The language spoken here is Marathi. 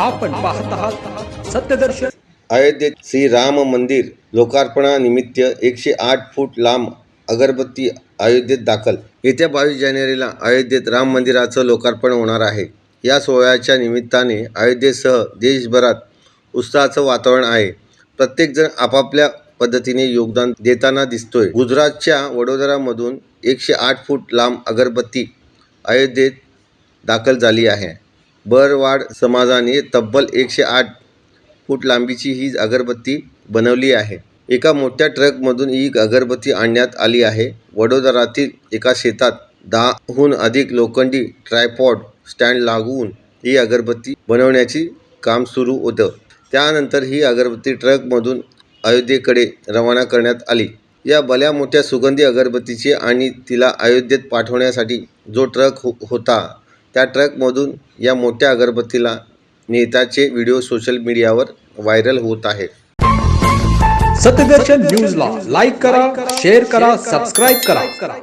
आपण पाहत आहात सत्यदर्शन. अयोध्येत श्रीराम मंदिर लोकार्पणानिमित्त एकशे आठ फूट लांब अगरबत्ती अयोध्येत दाखल. येत्या बावीस जानेवारीला अयोध्येत राम मंदिराचं लोकार्पण होणार आहे. या सोहळ्याच्या निमित्ताने अयोध्येसह देशभरात उत्साहाचं वातावरण आहे. प्रत्येकजण आपापल्या पद्धतीने योगदान देताना दिसतोय. गुजरातच्या वडोदरामधून एकशे आठ फूट लांब अगरबत्ती अयोध्येत दाखल झाली आहे. बरवाड समाजाने तब्बल एकशे आठ फूट लांबीची ही अगरबत्ती बनवली आहे. एका मोठ्या ट्रकमधून ही अगरबत्ती आणण्यात आली आहे. वडोदरातील एका शेतात दहाहून अधिक लोखंडी ट्रायपॉड स्टँड लागवून ही अगरबत्ती बनवण्याची काम सुरू होतं. त्यानंतर ही अगरबत्ती ट्रकमधून अयोध्येकडे रवाना करण्यात आली. या भल्या मोठ्या सुगंधी अगरबत्तीची आणि तिला अयोध्येत पाठवण्यासाठी जो ट्रक हो होता त्या ट्रकमधून या मोठ्या अगरबत्तीला नेताचे व्हिडिओ सोशल मीडियावर व्हायरल होत आहे. सत्यदर्शन न्यूजला लाईक करा शेअर करा सबस्क्राईब करा.